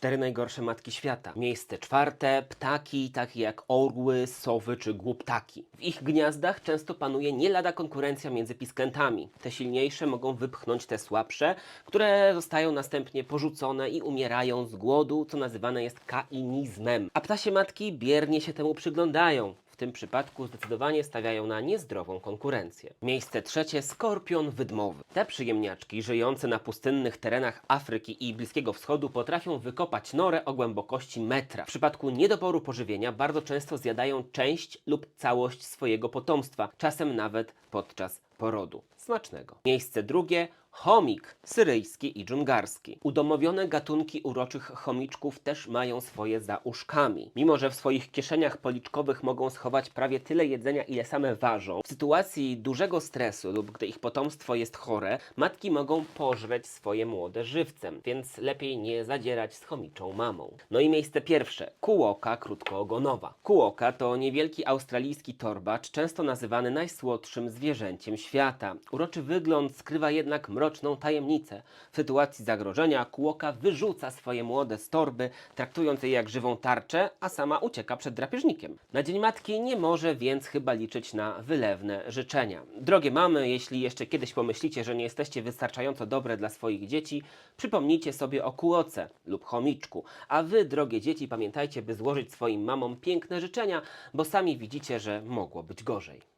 Cztery najgorsze matki świata. Miejsce czwarte, ptaki takie jak orły, sowy czy głuptaki. W ich gniazdach często panuje nie lada konkurencja między pisklętami. Te silniejsze mogą wypchnąć te słabsze, które zostają następnie porzucone i umierają z głodu, co nazywane jest kainizmem. A ptasie matki biernie się temu przyglądają. Tym przypadku zdecydowanie stawiają na niezdrową konkurencję. Miejsce trzecie skorpion wydmowy. Te przyjemniaczki żyjące na pustynnych terenach Afryki i Bliskiego Wschodu potrafią wykopać norę o głębokości metra. W przypadku niedoboru pożywienia bardzo często zjadają część lub całość swojego potomstwa, czasem nawet podczas porodu. Smacznego. Miejsce drugie Chomik, syryjski i dżungarski. Udomowione gatunki uroczych chomiczków też mają swoje za uszkami. Mimo, że w swoich kieszeniach policzkowych mogą schować prawie tyle jedzenia, ile same ważą, w sytuacji dużego stresu lub gdy ich potomstwo jest chore, matki mogą pożreć swoje młode żywcem, więc lepiej nie zadzierać z chomiczą mamą. No i miejsce pierwsze. Kułoka krótkoogonowa. Kułoka to niewielki australijski torbacz, często nazywany najsłodszym zwierzęciem świata. Uroczy wygląd skrywa jednak mroczną tajemnicę. W sytuacji zagrożenia kułoka wyrzuca swoje młode z torby, traktując je jak żywą tarczę, a sama ucieka przed drapieżnikiem. Na Dzień Matki nie może więc chyba liczyć na wylewne życzenia. Drogie mamy, jeśli jeszcze kiedyś pomyślicie, że nie jesteście wystarczająco dobre dla swoich dzieci, przypomnijcie sobie o kułoce lub chomiczku. A wy, drogie dzieci, pamiętajcie, by złożyć swoim mamom piękne życzenia, bo sami widzicie, że mogło być gorzej.